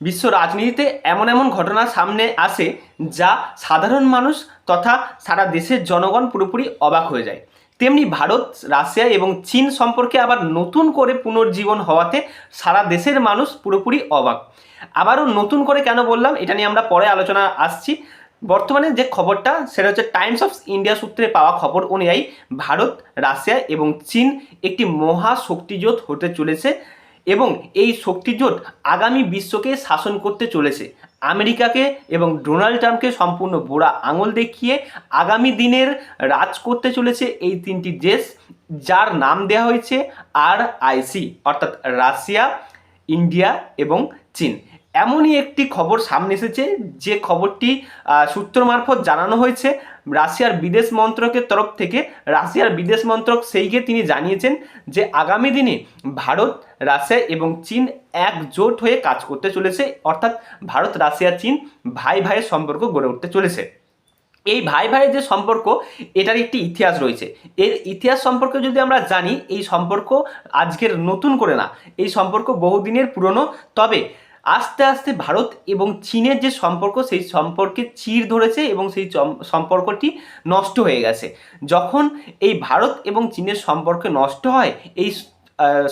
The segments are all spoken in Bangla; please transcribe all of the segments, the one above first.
বিশ্ব রাজনীতিতে এমন এমন ঘটনা সামনে আসে যা সাধারণ মানুষ তথা সারা দেশের জনগণ পুরোপুরি অবাক হয়ে যায়। তেমনি ভারত, রাশিয়া এবং চীন সম্পর্কে আবার নতুন করে পুনর্জীবন হওয়াতে সারা দেশের মানুষ পুরোপুরি অবাক। আবারও নতুন করে কেন বললাম এটা নিয়ে আমরা পরে আলোচনা আসছি। বর্তমানে যে খবরটা, সেটা হচ্ছে টাইমস অফ ইন্ডিয়া সূত্রে পাওয়া খবর অনুযায়ী ভারত, রাশিয়া এবং চীন একটি মহা শক্তিজোট হতে চলেছে। এবং এই শক্তিজোট আগামী বিশ্বকে শাসন করতে চলেছে। আমেরিকাকে এবং ডোনাল্ড ট্রাম্পকে সম্পূর্ণ বোড়া আঙুল দেখিয়ে আগামী দিনের রাজ করতে চলেছে এই তিনটি দেশ, যার নাম দেওয়া হয়েছে আর আইসি অর্থাৎ রাশিয়া, ইন্ডিয়া এবং চীন। এমনই একটি খবর সামনে এসেছে, যে খবরটি সূত্র মারফত জানানো হয়েছে। রাশিয়ার বিদেশ মন্ত্রকের তরফ থেকে, রাশিয়ার বিদেশ মন্ত্রক সেইকে তিনি জানিয়েছেন যে, আগামী দিনে ভারত, রাশিয়া এবং চীন একজোট হয়ে কাজ করতে চলেছে। অর্থাৎ ভারত, রাশিয়া, চীন ভাই ভাইয়ের সম্পর্ক গড়ে উঠতে চলেছে। এই ভাই ভাইয়ের যে সম্পর্ক, এটার একটি ইতিহাস রয়েছে। এর ইতিহাস সম্পর্কে যদি আমরা জানি, এই সম্পর্ক আজকের নতুন করে না। এই সম্পর্ক বহুদিনের পুরনো। তবে আস্তে আস্তে ভারত এবং চীনের যে সম্পর্ক, সেই সম্পর্কে চির ধরেছে এবং সেই সম্পর্কটি নষ্ট হয়ে গেছে। যখন এই ভারত এবং চীনের সম্পর্ক নষ্ট হয়, এই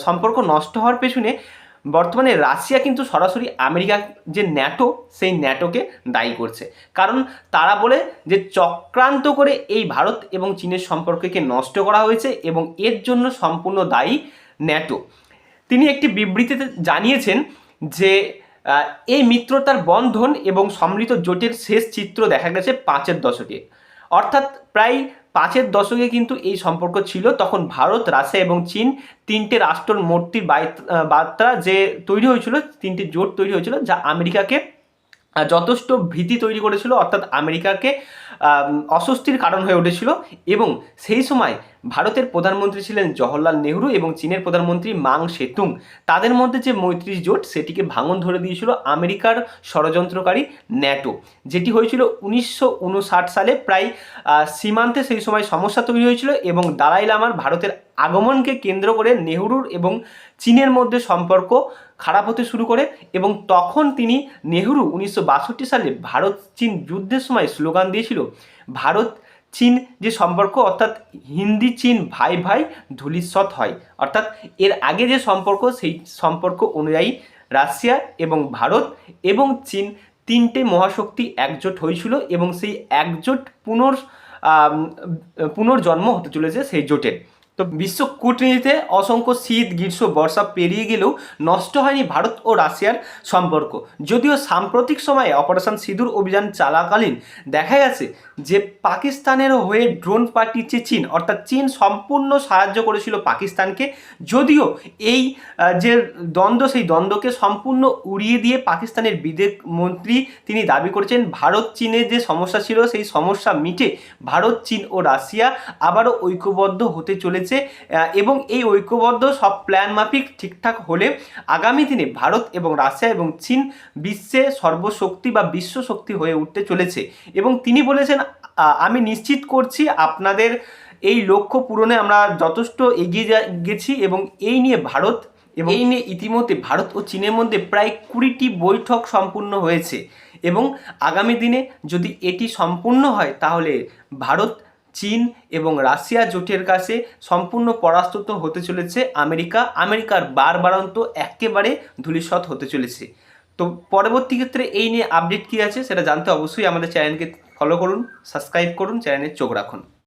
সম্পর্ক নষ্ট হওয়ার পেছনে বর্তমানে রাশিয়া কিন্তু সরাসরি আমেরিকা যে ন্যাটো, সেই ন্যাটোকে দায়ী করছে। কারণ তারা বলে যে চক্রান্ত করে এই ভারত এবং চীনের সম্পর্ককে নষ্ট করা হয়েছে এবং এর জন্য সম্পূর্ণ দায়ী ন্যাটো। তিনি একটি বিবৃতিতে জানিয়েছেন যে এই মিত্রতার বন্ধন এবং সম্মিলিত জোটের শেষ চিত্র দেখা গেছে পাঁচের দশকে। অর্থাৎ প্রায় পাঁচের দশকে কিন্তু এই সম্পর্ক ছিল। তখন ভারত, রাশিয়া এবং চীন তিনটে রাষ্ট্র মূর্তির বার্তা যে তৈরি হয়েছিল, তিনটি জোট তৈরি হয়েছিল, যা আমেরিকাকে যথেষ্ট ভীতি তৈরি করেছিল, অর্থাৎ আমেরিকাকে অস্বস্তির কারণ হয়ে উঠেছিল এবং সেই সময় ভারতের প্রধানমন্ত্রী ছিলেন জওহরলাল নেহরু এবং চীনের প্রধানমন্ত্রী মাং সেতুং। তাদের মধ্যে যে মৈত্রী জোট, সেটিকে ভাঙন ধরে দিয়েছিল আমেরিকার ষড়যন্ত্রকারী ন্যাটো, যেটি হয়েছিল উনিশশো উনষাট সালে প্রায় সীমান্তে সেই সময় সমস্যা তৈরি হয়েছিল এবং দালাই লামার ভারতের আগমনকে কেন্দ্র করে নেহরুর এবং চীনের মধ্যে সম্পর্ক খারাপ হতে শুরু করে এবং তখন তিনি নেহরু উনিশশো বাষট্টি সালে ভারত চীন যুদ্ধের সময় স্লোগান দিয়েছিল, ভারত চীন যে সম্পর্ক, অর্থাৎ হিন্দি চীন ভাই ভাই ধূলিস্বৎ হয়। অর্থাৎ এর আগে যে সম্পর্ক, সেই সম্পর্ক অনুযায়ী রাশিয়া এবং ভারত এবং চীন তিনটে মহাশক্তি একজোট হয়েছিল এবং সেই একজোট পুনর পুনর্জন্ম হতে চলেছে সেই জোটের তো বিশ্ব কূটনীতিতে অসংখ্য শীত, গ্রীষ্ম, বর্ষা পেরিয়ে গেলেও নষ্ট হয়নি ভারত ও রাশিয়ার সম্পর্ক। যদিও সাম্প্রতিক সময়ে অপারেশন সিঁদুর অভিযান চলাকালীন দেখা গেছে যে পাকিস্তানের হয়ে ড্রোন পাঠিয়েছে চীন, অর্থাৎ চীন সম্পূর্ণ সাহায্য করেছিল পাকিস্তানকে। যদিও এই যে দ্বন্দ্ব, সেই দ্বন্দ্বকে সম্পূর্ণ উড়িয়ে দিয়ে পাকিস্তানের বিদেশ মন্ত্রী তিনি দাবি করেছেন, ভারত চীনের যে সমস্যা ছিল, সেই সমস্যা মিটে ভারত, চীন ও রাশিয়া আবারও ঐক্যবদ্ধ হতে চলেছে। আহ, এবং এই ঐক্যবদ্ধ সব প্ল্যান মাফিক ঠিকঠাক হলে আগামী দিনে ভারত এবং রাশিয়া এবং চীন বিশ্বে সর্বশক্তি বা বিশ্ব শক্তি হয়ে উঠতে চলেছে। এবং তিনি বলেছেন আমি নিশ্চিত করছি আপনাদের এই লক্ষ্য পূরণে আমরা যথেষ্ট এগিয়ে গেছি এবং এই নিয়ে ভারত এবং এই নিয়ে ইতিমধ্যে ভারত ও চীনের মধ্যে প্রায় কুড়িটি বৈঠক সম্পূর্ণ হয়েছে। এবং আগামী দিনে যদি এটি সম্পূর্ণ হয় তাহলে ভারত চীন এবং রাশিয়া জোটের কাছে সম্পূর্ণ পরাস্ত হতে চলেছে আমেরিকা। আমেরিকার বারবারন্ত একেবারে ধূলিসৎ হতে চলেছে। তো পরবর্তী ক্ষেত্রে এই নিয়ে আপডেট কী আছে সেটা জানতে অবশ্যই আমাদের চ্যানেলকে ফলো করুন সাবস্ক্রাইব করুন চ্যানেলের চোখ রাখুন।